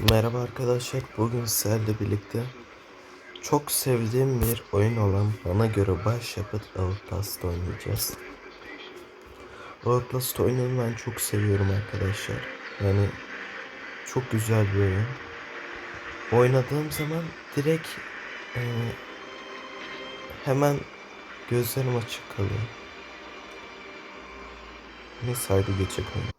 Merhaba arkadaşlar. Bugün sizlerle birlikte çok sevdiğim bir oyun olan bana göre başyapıt Outlast oynayacağız. Outlast oyununu ben çok seviyorum arkadaşlar. Yani çok güzel bir oyun. Oynadığım zaman direkt e, hemen gözlerim açık kalıyor. Neyse haydi geçelim.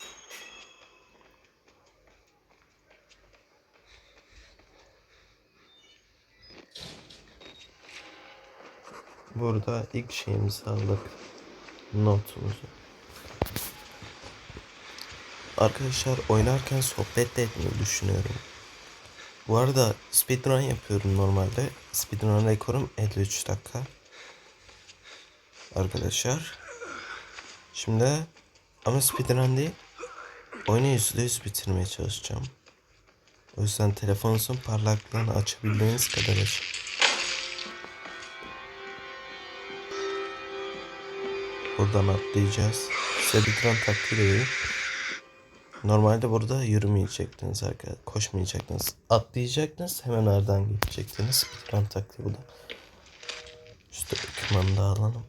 Burada ilk şeyimizi aldık. Notumuzu. Arkadaşlar oynarken sohbet de etmeyi düşünüyorum. Bu arada speedrun yapıyorum normalde. Speedrun rekorum 53 dakika. Arkadaşlar. Şimdi ama speedrun değil. Oyunu %100 bitirmeye çalışacağım. O yüzden telefonunuzun parlaklığını açabildiğiniz kadar açın. Buradan atlayacağız. Taktiği de vereyim. Normalde burada yürümeyecektiniz arkadaşlar. Koşmayacaktınız. Atlayacaktınız. Hemen aradan geçecektiniz. Bir tren taktiği bu da. İşte dokümanı da alalım.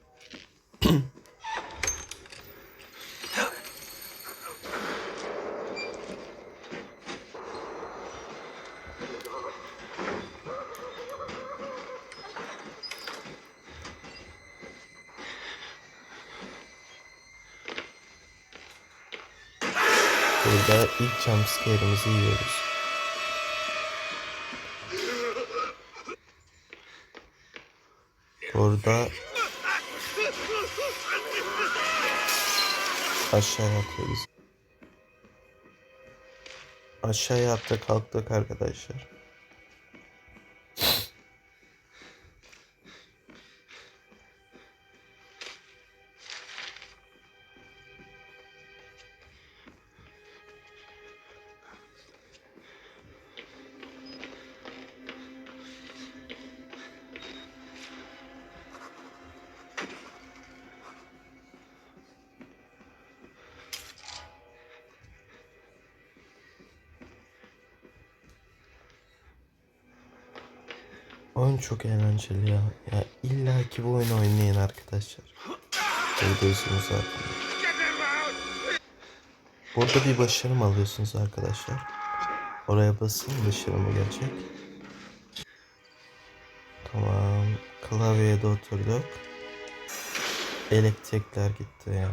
Burada ilk jumpscare'imizi yiyoruz. Burada aşağıya atlıyoruz. Aşağıya atla kalktık arkadaşlar. Oyun çok eğlenceli ya. Ya illa ki bu oyunu oynayın arkadaşlar. Görüyorsunuz zaten. Burada bir başarım alıyorsunuz arkadaşlar. Oraya basın başarımı gelecek. Tamam. Klavyeye de oturduk. Elektrikler gitti ya.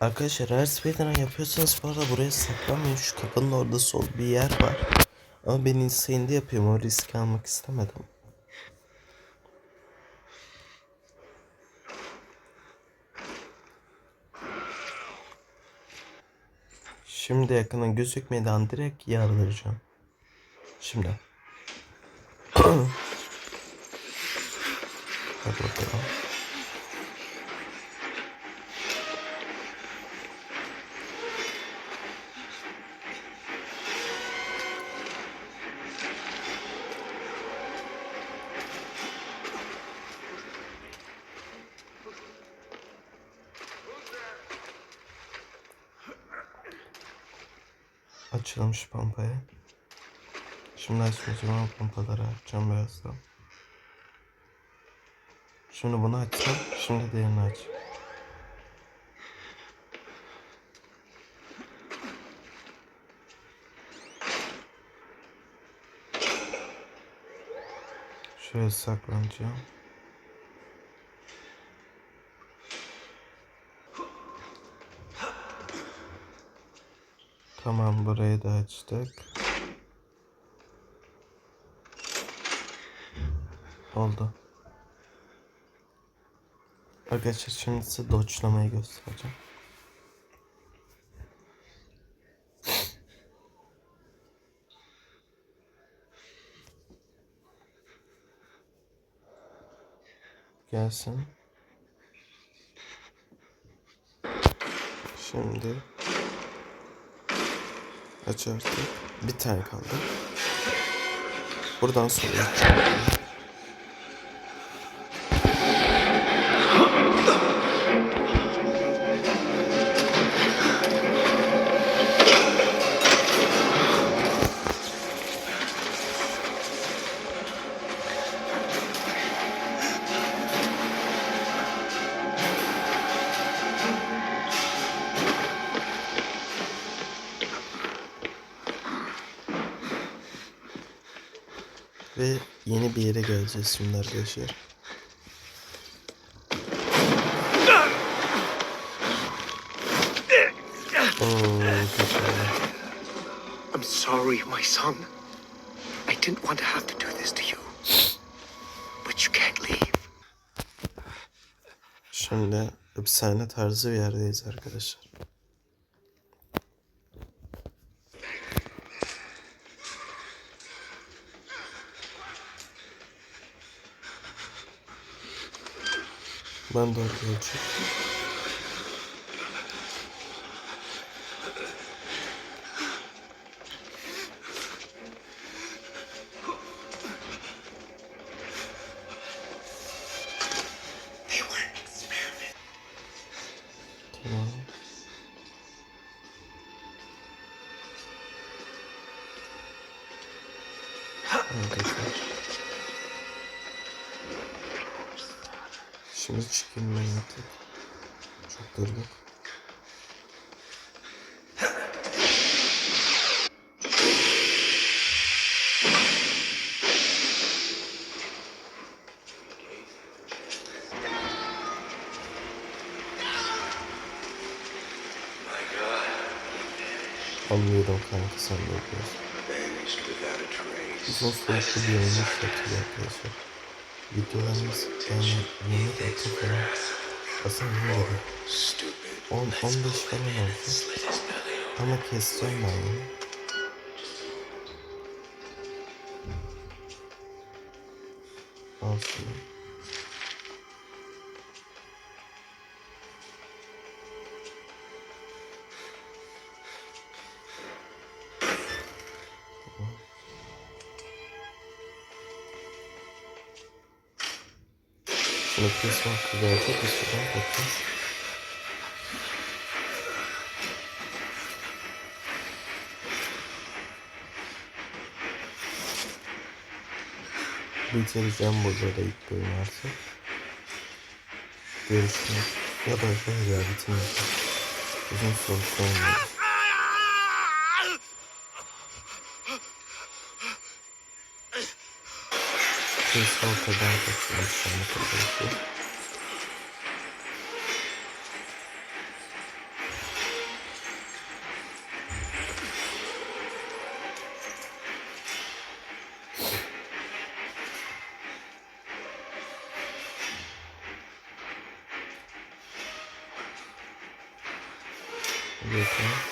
Arkadaşlar her speedrun yapıyorsanız bu arada buraya saklanmayın. Şu kapının orada sol bir yer var. Ama ben insandı yapıyorum. O riski almak istemedim. Şimdi yakına gözükmeden direkt yardıracağım. Şimdi. Hadi bakalım. Açılmış pompaya. Şimdi açmayacağım ama pompaları açacağım birazdan. Şimdi bunu açsam, şimdi diğerini aç. Şöyle saklanacağım. Tamam burayı da açtık. Oldu. Arkadaşlar şimdi size doçlamayı göstereceğim. Gelsin. Şimdi aç artık. Bir tane kaldı. Buradan sonra Ve yeni bir yere geleceğiz şimdi arkadaşlar. Oo, oldu. I'm sorry, my son. I didn't want to have to do this to you. But you can't leave. Şimdi hapishane tarzı bir yerdeyiz arkadaşlar. Ben de orada olacağım. They were an experiment. Tamam. Arkadaşlar. Şimdi çıkayım ben artık. Çok durduk. Anlıyorum kanka sen de yapıyorsun. Soluklu bir oyunu satıyor arkadaşlar. Videolarımız yani atı falan. Aslında. Stupid. 10, 15 falan olsun. Open. Ama keseceğim ben bunu. Al Şunu kesme hakkı verecek bir süre bakacağız. Bitireceğim burada da ilk bölüm artık. Görüşmek ya da böyle ya bitirmeyeceğim. Uzun soluklu olmuyor. написал тогда, как он сам подошел. Okay.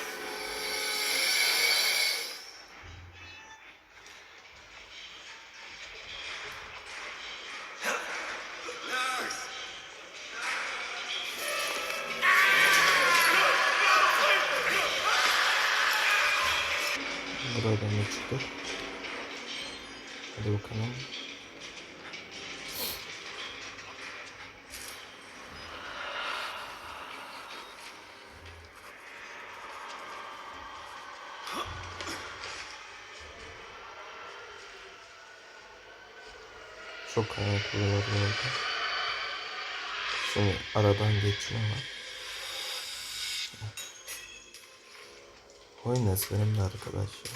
Çok kaynaklı var orada. Şimdi aradan geçiyor ama. Oyun ezberimde arkadaşlar.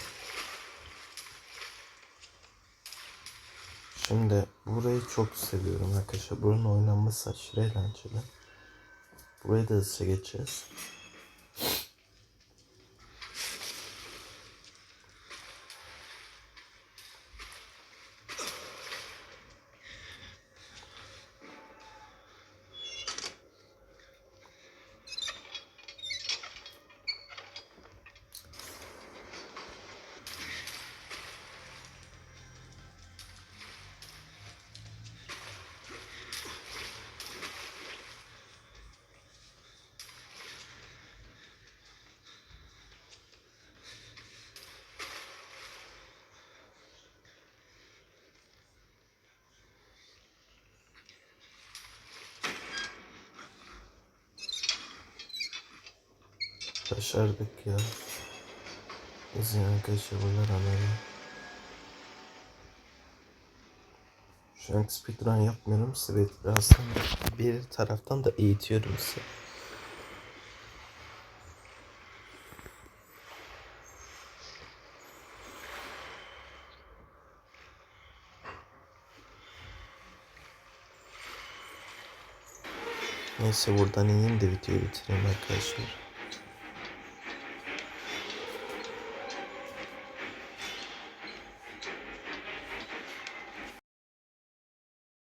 Şimdi burayı çok seviyorum arkadaşlar. Buranın oynanması aşırı eğlenceli. Burayı da hızlıca geçeceğiz. Şaşardık ya. İzleyen kaçırmalar anladım. Hani. Şu an speedrun yapmıyorum size bir taraftan da eğitiyorum size. Neyse buradan ineyim de videoyu bitireyim arkadaşlar.